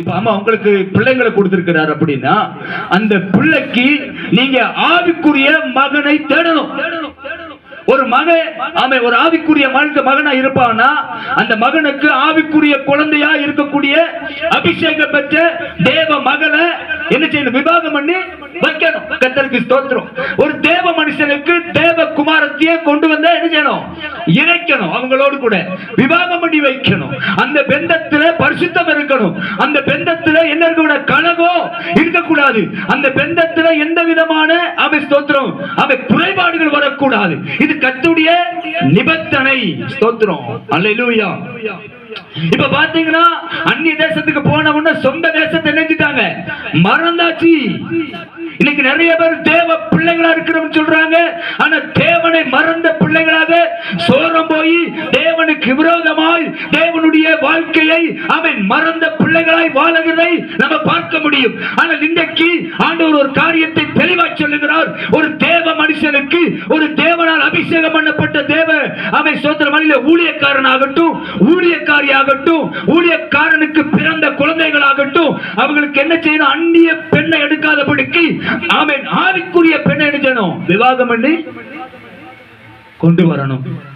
இப்ப அம்மா உங்களுக்கு பிள்ளைங்களை கொடுத்திருக்கிறார் அப்படின்னா அந்த பிள்ளைக்கு நீங்க ஆவிக்குரிய மகனை தேடணும். ஒரு மகன் அவன் ஒரு ஆவிக்குரிய மனித மகனா இருப்பான்னா அந்த மகனுக்கு ஆவிக்குரிய குழந்தையா இருக்கக்கூடிய அபிஷேகம் பெற்ற தேவ மகளை என்ன செய்யணும் விவாகம் பண்ணி வைக்கணும். கத்தருக்கு ஸ்தோத்திரம். ஒரு தேவ மனுஷனுக்கு தேவ குமாரத்தையே கொண்டு இணைக்கணும் அவங்களோடு கூட. விவாகம் பண்ணி வைக்கணும். அந்த பெந்தத்துல பரிசுத்தம் இருக்கணும். அந்த பெந்தத்துல என்ன இருக்கக்கூடாது கழகம் இருக்கக்கூடாது. அந்த பெந்தத்துல எந்த விதமான அவை ஸ்தோத்திரம் அவை குறைபாடுகள் வரக்கூடாது. இது கத்துடைய நிபந்தனை. ஸ்தோத்திரம். அல்லேலூயா. இப்ப பாத்தீங்கன்னா அந்நிய தேசத்துக்கு போன உடனே சொந்த தேசத்தை நினைச்சிட்டாங்க மறந்தாச்சு. இன்னைக்கு நிறைய பேர் தேவ பிள்ளைகளா இருக்கிறோம் சொல்றாங்க. ஆனா தேவனை மறந்த பிள்ளைகளாக சோரம் போய் தேவனுக்கு விரோதமாய் தேவனுடைய வாழ்க்கையை அவன் மறந்த பிள்ளைகளாய் வாழுகிறதை நம்ம பார்க்க முடியும். ஆனால் இன்றைக்கு ஆண்டவர் ஒரு காரியத்தை தெளிவாய் சொல்லுகிறார். ஒரு தேவ மனுஷனுக்கு ஒரு தேவனால் அபிஷேகம் பண்ணப்பட்ட தேவ அவன் சோத்திர ஆகட்டும் ஊழியக்காரனாகட்டும் ஊழியக்காரியாகட்டும் ஊழியக்காரனுக்கு பிறந்த குழந்தைகளாகட்டும் அவங்களுக்கு என்ன செய்யணும்? அந்நிய பெண்ணை எடுக்காதபடிக்கு அவன் ஆவிக்குரிய பெண்ணை என்ன செய்யணும்? விவாகம் பண்ணி கொண்டு வரணும்.